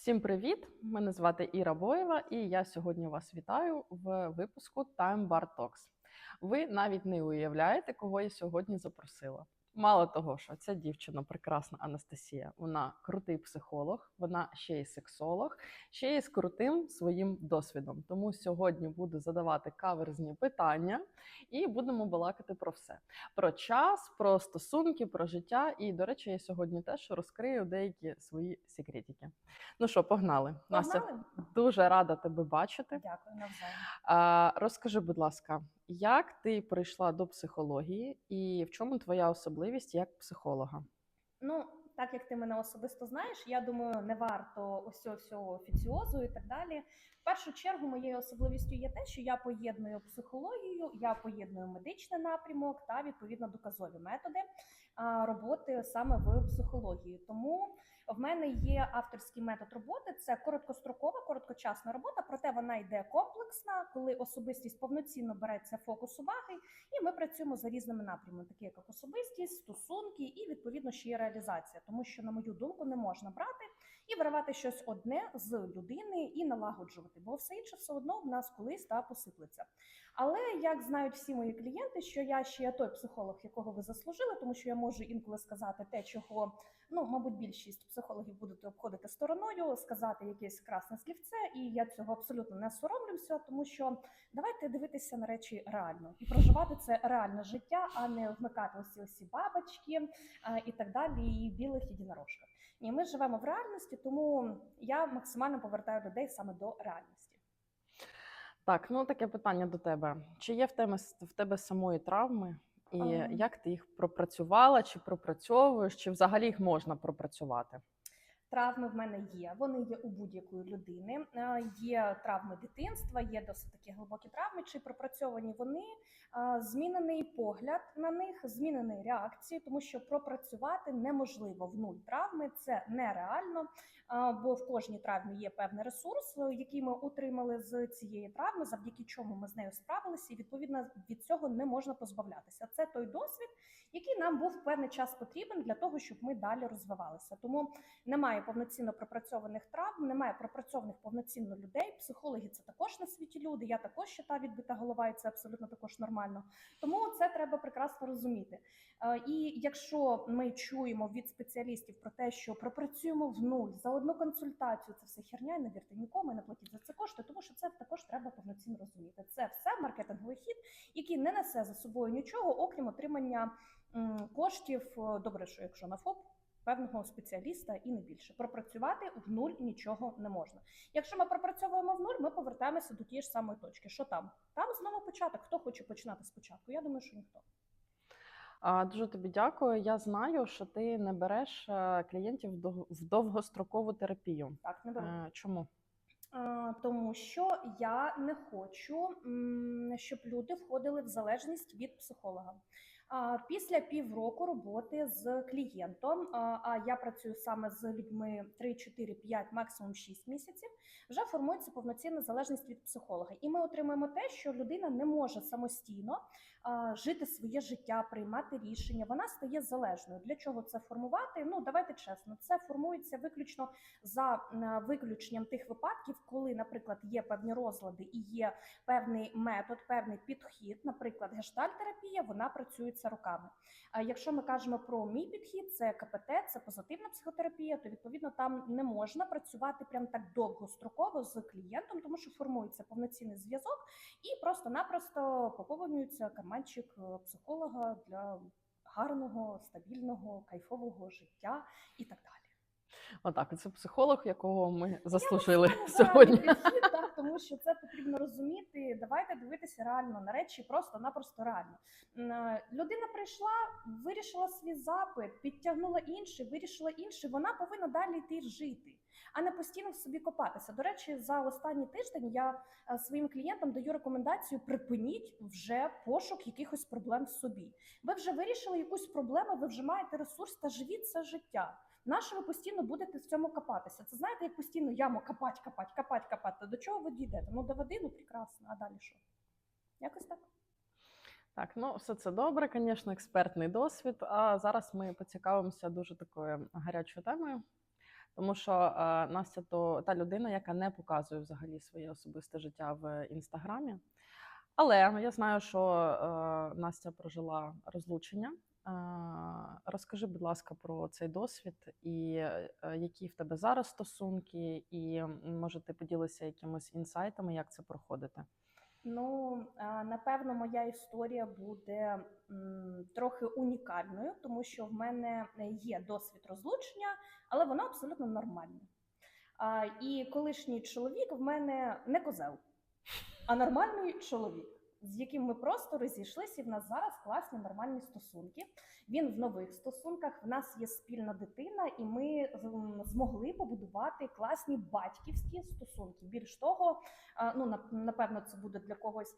Всім привіт! Мене звати Іра Боєва, і я сьогодні вас вітаю в випуску Time Bar Talks. Ви навіть не уявляєте, кого я сьогодні запросила. Мало того, що ця дівчина прекрасна Анастасія, вона крутий психолог, вона ще й сексолог, ще й з крутим своїм досвідом. Тому сьогодні буду задавати каверзні питання і будемо балакати про все: про час, про стосунки, про життя. І, до речі, я сьогодні теж розкрию деякі свої секретики. Ну що, погнали. Настя, дуже рада тебе бачити. Дякую навзаєм. Розкажи, будь ласка, як ти прийшла до психології і в чому твоя особливість як психолога? Ну, так як ти мене особисто знаєш, я думаю, не варто ось всього офіціозу і так далі. В першу чергу моєю особливістю є те, що я поєдную психологію, я поєдную медичний напрямок та відповідно доказові методи роботи саме в психології. Тому в мене є авторський метод роботи. Це короткострокова, короткочасна робота, проте вона йде комплексна, коли особистість повноцінно береться фокус уваги, і ми працюємо за різними напрямами, такі як особистість, стосунки і відповідно ще й реалізація. Тому що, на мою думку, не можна брати і виривати щось одне з людини і налагоджувати, бо все інше все одно в нас колись та посиплеться. Але як знають всі мої клієнти, що я ще той психолог, якого ви заслужили, тому що я можу інколи сказати те, чого ну, мабуть, більшість психологів будуть обходити стороною, сказати якесь красне слівце, і я цього абсолютно не соромлюся, тому що давайте дивитися на речі реально і проживати це реальне життя, а не вмикати усі усі бабочки і так далі, і білих єдинорожках. Ні, ми живемо в реальності, тому я максимально повертаю людей саме до реальності. Так, ну таке питання до тебе. Чи є в тебе в тебе самої травми? І Ага. як ти їх пропрацювала, чи пропрацьовуєш, чи взагалі їх можна пропрацювати? Травми в мене є. Вони є у будь-якої людини. Е, Є травми дитинства, є досить такі глибокі травми. Чи пропрацьовані вони? Е, Змінений погляд на них, змінені реакції, тому що пропрацювати неможливо в нуль травми. Це нереально, бо в кожній травмі є певний ресурс, е, який ми отримали з цієї травми, завдяки чому ми з нею справилися, і відповідно від цього не можна позбавлятися. Це той досвід, який нам був певний час потрібен для того, щоб ми далі розвивалися. Тому немає повноцінно пропрацьованих травм, немає пропрацьованих повноцінно людей. Психологи це також на світі люди. Я також ще та відбита голова, і це абсолютно також нормально. Тому це треба прекрасно розуміти. Е, І якщо ми чуємо від спеціалістів про те, що пропрацюємо в нуль за одну консультацію, це все херня, не вірте нікому, і не платіть за це кошти, тому що це також треба повноцінно розуміти. Це все маркетинговий хід, який не несе за собою нічого, окрім отримання коштів. Е, Добре, що якщо на ФОП. Певного спеціаліста і не більше пропрацювати в нуль нічого не можна. Якщо ми пропрацьовуємо в нуль, ми повертаємося до тієї ж самої точки. Що там? Там знову початок. Хто хоче починати спочатку? Я думаю, що ніхто. А, дуже тобі дякую. Я знаю, що ти не береш е, клієнтів в дов- довгострокову терапію. Так, не беру. Е, Чому? Тому що я не хочу, щоб люди входили в залежність від психолога. Після півроку роботи з клієнтом, а я працюю саме з людьми 3, 4, 5, максимум 6 місяців, вже формується повноцінна залежність від психолога. І ми отримуємо те, що людина не може самостійно жити своє життя, приймати рішення. Вона стає залежною. Для чого це формувати? Ну давайте чесно, це формується виключно за виключенням тих випадків, коли, наприклад, є певні розлади і є певний метод, певний підхід, наприклад, гештальтерапія, вона працюється роками. А якщо ми кажемо про мій підхід, це КПТ, це позитивна психотерапія, то відповідно там не можна працювати прям так довгостроково з клієнтом, тому що формується повноцінний зв'язок і просто-напросто поповнюється карманчик е, психолога для гарного, стабільного, кайфового життя і так далі. Отак, це психолог, якого ми заслужили сьогодні. Тому що це потрібно розуміти. Давайте дивитися реально на речі, просто-напросто реально. Е, Людина прийшла, вирішила свій запит, підтягнула інший, вирішила інший. Вона повинна далі йти жити, а не постійно в собі копатися. До речі, за останній тиждень я е, своїм клієнтам даю рекомендацію: припиніть вже пошук якихось проблем в собі. Ви вже вирішили якусь проблему, ви вже маєте ресурс та живіть це життя. Ви постійно будете в цьому копатися? Це знаєте, як постійно яму копать, копать, копать, копати. До чого ви дійдете? Ну до води, ну прекрасно, а далі що? Якось так. Так, ну все це добре, звісно, експертний досвід. А зараз ми поцікавимося дуже такою гарячою темою. Тому що е, Настя то та людина, яка не показує взагалі своє особисте життя в інстаграмі. Але я знаю, що е, Настя прожила розлучення. Е, розкажи, будь ласка, про цей досвід і е, які в тебе зараз стосунки, і може ти поділися якимись інсайтами, як це проходити? Ну, е, напевно, моя історія буде трохи унікальною, тому що в мене є досвід розлучення, але воно абсолютно нормальне. І колишній чоловік в мене не козел, а нормальний чоловік, з яким ми просто розійшлися, і в нас зараз класні нормальні стосунки. Він в нових стосунках. В нас є спільна дитина, і ми змогли побудувати класні батьківські стосунки. Більш того, ну нап- напевно, це буде для когось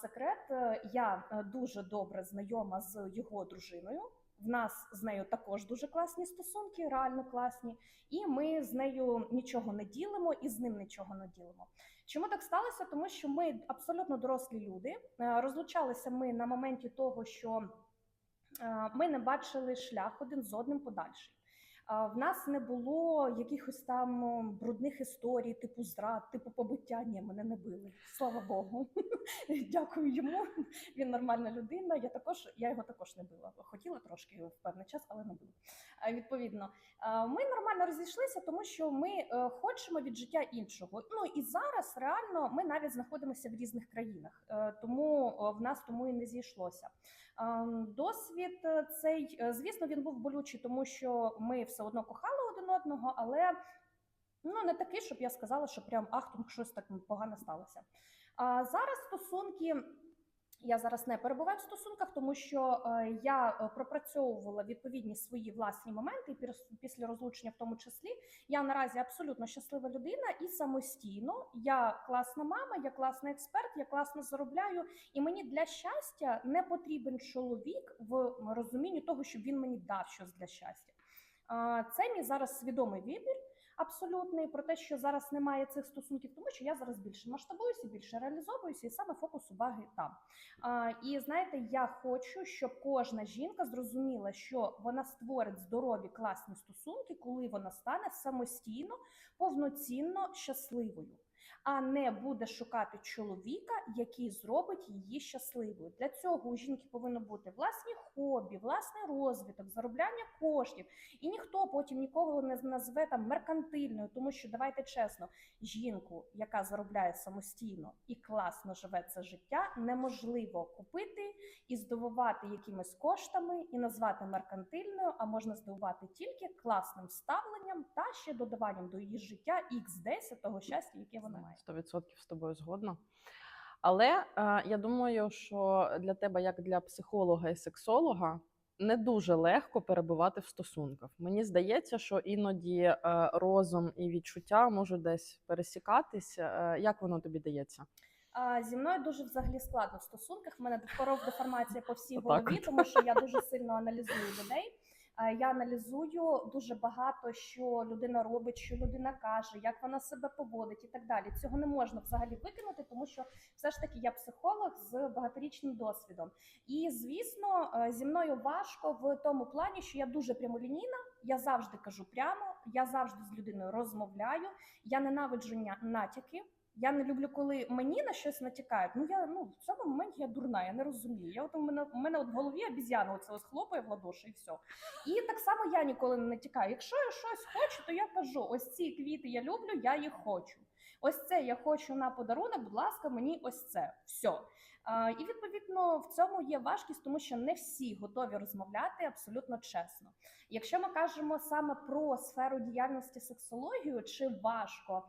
секрет. Е, Я е, дуже добре знайома з його дружиною. В нас з нею також дуже класні стосунки, реально класні, і ми з нею нічого не ділимо, і з ним нічого не ділимо. Чому так сталося? Тому що ми абсолютно дорослі люди. Е, Розлучалися ми на моменті того, що е, ми не бачили шлях один з одним подальший. В нас не було якихось там брудних історій, типу зрад, типу побиття. Ні, мене не били. Слава Богу. Дякую йому. Він нормальна людина. Я також я його також не била. Хотіла трошки в певний час, але не била. Відповідно, ми нормально розійшлися, тому що ми е, хочемо від життя іншого. Ну і зараз реально ми навіть знаходимося в різних країнах, Е, тому в нас тому і не зійшлося. Ем, Досвід е, цей, звісно, він був болючий, тому що ми все одно кохали один одного, але ну не такий, щоб я сказала, що прям ахтунг, щось так погане сталося. А зараз стосунки. Я зараз не перебуваю в стосунках, тому що е, я е, пропрацьовувала відповідні свої власні моменти після розлучення, в тому числі. Я наразі абсолютно щаслива людина і самостійно. Я класна мама, я класний експерт, я класно заробляю. І мені для щастя не потрібен чоловік в розумінні того, щоб він мені дав щось для щастя. Це мій зараз свідомий вибір. Абсолютний про те, що зараз немає цих стосунків, тому що я зараз більше масштабуюся, більше реалізовуюся, і саме фокус уваги там. І знаєте, я хочу, щоб кожна жінка зрозуміла, що вона створить здорові класні стосунки, коли вона стане самостійно, повноцінно щасливою, а не буде шукати чоловіка, який зробить її щасливою. Для цього у жінки повинно бути власні хобі, власний розвиток, заробляння коштів. І ніхто потім нікого не назве там меркантильною, тому що давайте чесно, жінку, яка заробляє самостійно і класно живе це життя, неможливо купити і здивувати якимись коштами і назвати меркантильною, а можна здивувати тільки класним ставленням та ще додаванням до її життя x10 того щастя, яке вона має. 100% з тобою згодна. Але е, я думаю, що для тебе, як для психолога і сексолога, не дуже легко перебувати в стосунках. Мені здається, що іноді е, розум і відчуття можуть десь пересікатись. Е, як воно тобі дається? Зі мною дуже взагалі складно в стосунках. В мене поров деформація по всій голові, тому що я дуже сильно аналізую людей. А, Я аналізую дуже багато, що людина робить, що людина каже, як вона себе поводить і так далі. Цього не можна взагалі викинути, тому що все ж таки я психолог з багаторічним досвідом. І звісно, е, зі мною важко в тому плані, що я дуже прямолінійна. Я завжди кажу прямо, я завжди з людиною розмовляю. Я ненавиджу натяки. Я не люблю, коли мені на щось натякають. Ну я ну в цьому моменті я дурна, я не розумію. Я от у мене у мене от в голові обіз'яна оце ось хлопає в ладоші і все. І так само я ніколи не натякаю. Якщо я щось хочу, то я кажу: ось ці квіти я люблю, я їх хочу. Ось це я хочу на подарунок. Будь ласка, мені ось це. Все. І відповідно в цьому є важкість, тому що не всі готові розмовляти абсолютно чесно. Якщо ми кажемо саме про сферу діяльності сексологію, чи важко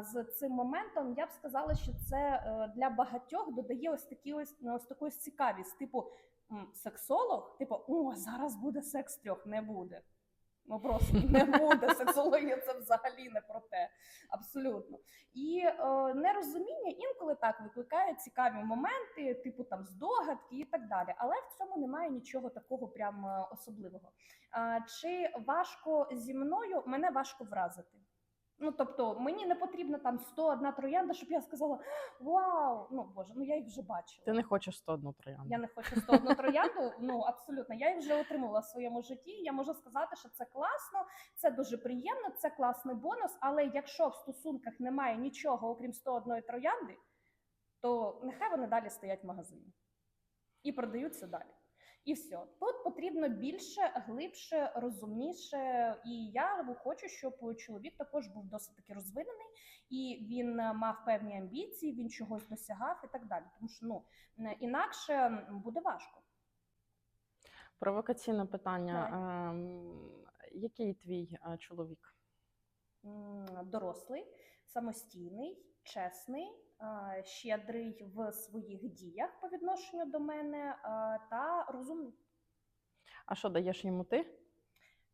з цим моментом, я б сказала, що це е, для багатьох додає ось такі ось ну, ось таку ось цікавість, типу сексолог, типу, о, зараз буде секс трьох, не буде. Ну просто не буде. Сексологія це взагалі не про те. Абсолютно. І е, нерозуміння інколи так викликає цікаві моменти, типу там здогадки і так далі. Але в цьому немає нічого такого прям е, особливого. Е, чи важко зі мною мене важко вразити? Ну, тобто, мені не потрібно там 101 троянда, щоб я сказала Вау! Ну боже, ну я їх вже бачила. Ти не хочеш 101 троянду. Я не хочу 101 троянду. Ну абсолютно, я їх вже отримала в своєму житті. Я можу сказати, що це класно, це дуже приємно, це класний бонус. Але якщо в стосунках немає нічого, окрім 101 троянди, то нехай вони далі стоять в магазині і продаються далі. І все. Тут потрібно більше, глибше, розумніше. І я хочу, щоб чоловік також був досить таки розвинений, і він е, мав певні амбіції, він чогось досягав і так далі. Тому що ну інакше буде важко. Провокаційне питання. Ем, який твій е, чоловік? Дорослий, самостійний, чесний, щедрий в своїх діях по відношенню до мене та розумний. А що даєш йому ти?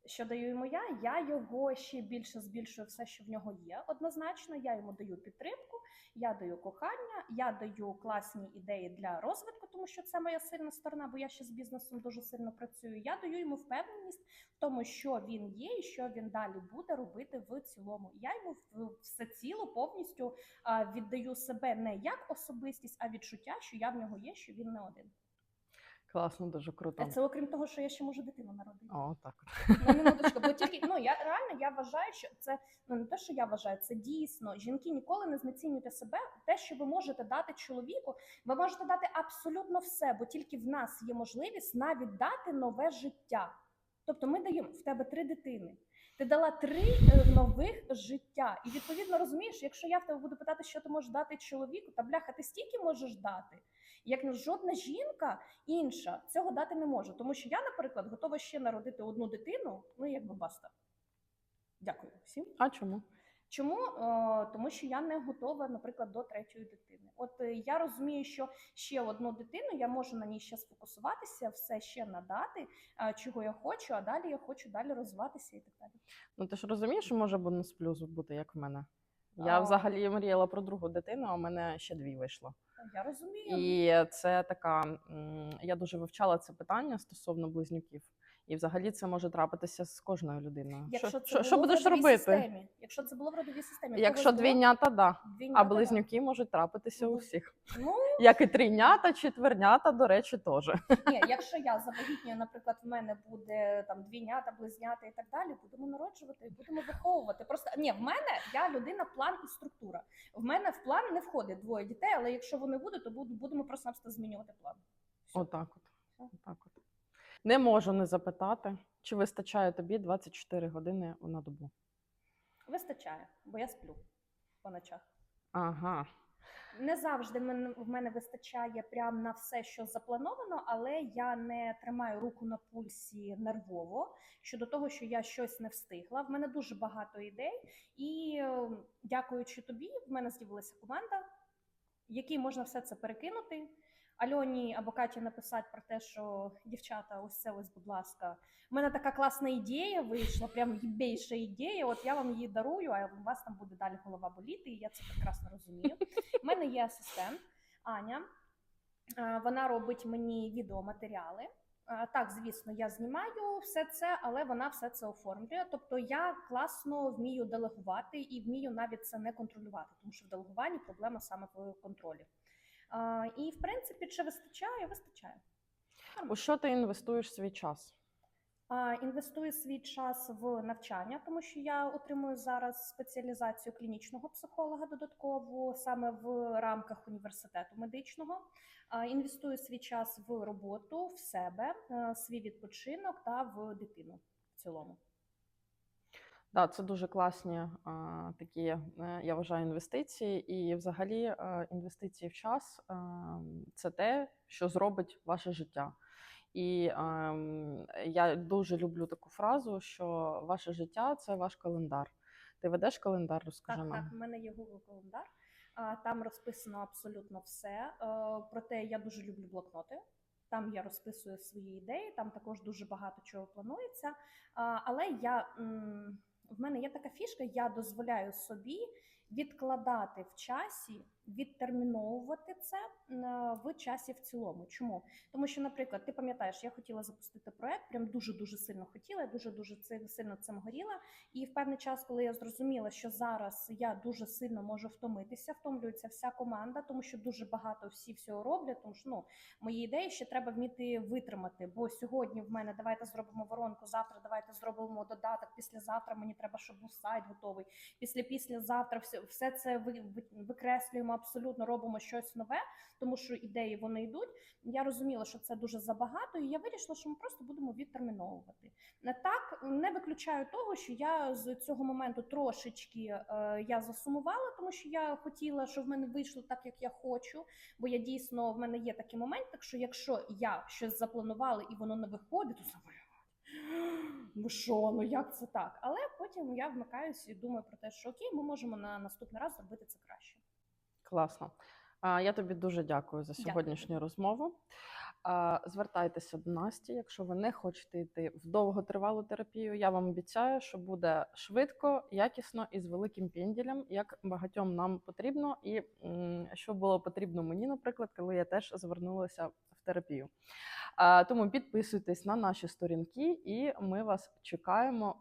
Що даю йому я? Я його ще більше збільшую все, що в нього є. Однозначно, я йому даю підтримку, я даю кохання, я даю класні ідеї для розвитку, тому що це моя сильна сторона, бо я ще з бізнесом дуже сильно працюю. Я даю йому впевненість в тому, що він є, і що він далі буде робити в цілому. Я йому все ціло повністю віддаю себе не як особистість, а відчуття, що я в нього є, що він не один. Класно, дуже круто. Це окрім того, що я ще можу дитину народити. О, так. На минуточку, бо тільки ну я реально я вважаю, що це ну не те, що я вважаю, це дійсно. Жінки ніколи не знецінюйте себе. Те, що ви можете дати чоловіку, ви можете дати абсолютно все, бо тільки в нас є можливість навіть дати нове життя. Тобто, ми даємо в тебе три дитини. Ти дала три е, нових життя, і відповідно розумієш, якщо я в тебе буду питати, що ти можеш дати чоловіку, та бляха, ти стільки можеш дати, як жодна жінка інша цього дати не може. Тому що я, наприклад, готова ще народити одну дитину, ну якби баста. Дякую всім. А чому? Чому? Е, Тому що я не готова, наприклад, до третьої дитини. От е, я розумію, що ще одну дитину я можу на ній ще сфокусуватися, все ще надати, е, чого я хочу, а далі я хочу далі розвиватися і так далі. Ну ти ж розумієш, що може бонус плюс бути, як в мене. Я А. взагалі мріяла про другу дитину, а в мене ще дві вийшло. Я розумію. І це така. Я дуже вивчала це питання стосовно близнюків. І взагалі це може трапитися з кожною людиною. Якщо що, це що, було що в будеш родовій робити? Системі, якщо це було в родовій системі, Якщо було двійнята, да. двійнята, А да. близнюки можуть трапитися у Ну, всіх. Ну Як і трійнята, четвернята, до речі, теж. ні, якщо я завагітнюю, наприклад, в мене буде там двійнята, близнята і так далі, будемо народжувати і будемо виховувати. Просто ні, в мене я людина, план і структура. В мене в план не входить двоє дітей, але якщо вони будуть, то будемо просто змінювати план. Отак от. Отак от. Не можу не запитати, чи вистачає тобі 24 години на добу. Вистачає, бо я сплю по ночах. Ага. Не завжди в мене вистачає прям на все, що заплановано, але я не тримаю руку на пульсі нервово щодо того, що я щось не встигла. В мене дуже багато ідей, і е, дякуючи тобі, в мене з'явилася команда, якій можна все це перекинути. Альоні або Каті написати про те, що дівчата, ось це ось, будь ласка, у мене така класна ідея вийшла, прям їбейша ідея. От я вам її дарую, а у вас там буде далі голова боліти, і я це прекрасно розумію. У мене є асистент Аня. Вона робить мені відеоматеріали. Так, звісно, я знімаю все це, але вона все це оформлює. Тобто я класно вмію делегувати і вмію навіть це не контролювати, тому що в делегуванні проблема саме в контролі. І в принципі, чи вистачає? Вистачає. У що ти інвестуєш свій час? Інвестую свій час в навчання, тому що я отримую зараз спеціалізацію клінічного психолога додатково саме в рамках університету медичного. Інвестую свій час в роботу, в себе, е, свій відпочинок та в дитину в цілому. Да, це дуже класні а, такі, е, я вважаю, інвестиції. І взагалі е, інвестиції в час е, це те, що зробить ваше життя. І ем, я дуже люблю таку фразу, що ваше життя це ваш календар. Ти ведеш календар, розкажи Так, нам. так, в мене є Google календар. Там розписано абсолютно все. Проте я дуже люблю блокноти. Там я розписую свої ідеї, там також дуже багато чого планується. Але я в мене є така фішка, я дозволяю собі відкладати в часі, відтерміновувати це е, в часі в цілому. Чому? Тому що, наприклад, ти пам'ятаєш, я хотіла запустити проект, прям дуже дуже сильно хотіла, дуже дуже сильно цим горіла. І в певний час, коли я зрозуміла, що зараз я дуже сильно можу втомитися, втомлюється вся команда, тому що дуже багато всі всього роблять. Тому що ну мої ідеї ще треба вміти витримати. Бо сьогодні в мене давайте зробимо воронку. Завтра давайте зробимо додаток. Післязавтра мені треба, щоб був сайт готовий. Після післязавтра все, все це ви- ви- викреслюємо абсолютно, робимо щось нове, тому що ідеї вони йдуть. Я розуміла, що це дуже забагато, і я вирішила, що ми просто будемо відтерміновувати. Не так не виключаю того, що я з цього моменту трошечки е, я засумувала, тому що я хотіла, щоб в мене вийшло так, як я хочу. Бо я дійсно в мене є такий момент, так що якщо я щось запланувала і воно не виходить, то забуваю. Ну що, ну як це так? Але потім я вмикаюся і думаю про те, що окей, ми можемо на наступний раз зробити це краще. Класно. А, Я тобі дуже дякую за Дякую. сьогоднішню розмову. А, Звертайтеся до Насті, якщо ви не хочете йти в довготривалу терапію. Я вам обіцяю, що буде швидко, якісно і з великим пенділем, як багатьом нам потрібно, і м, що було потрібно мені, наприклад, коли я теж звернулася терапію. Тому підписуйтесь на наші сторінки, і ми вас чекаємо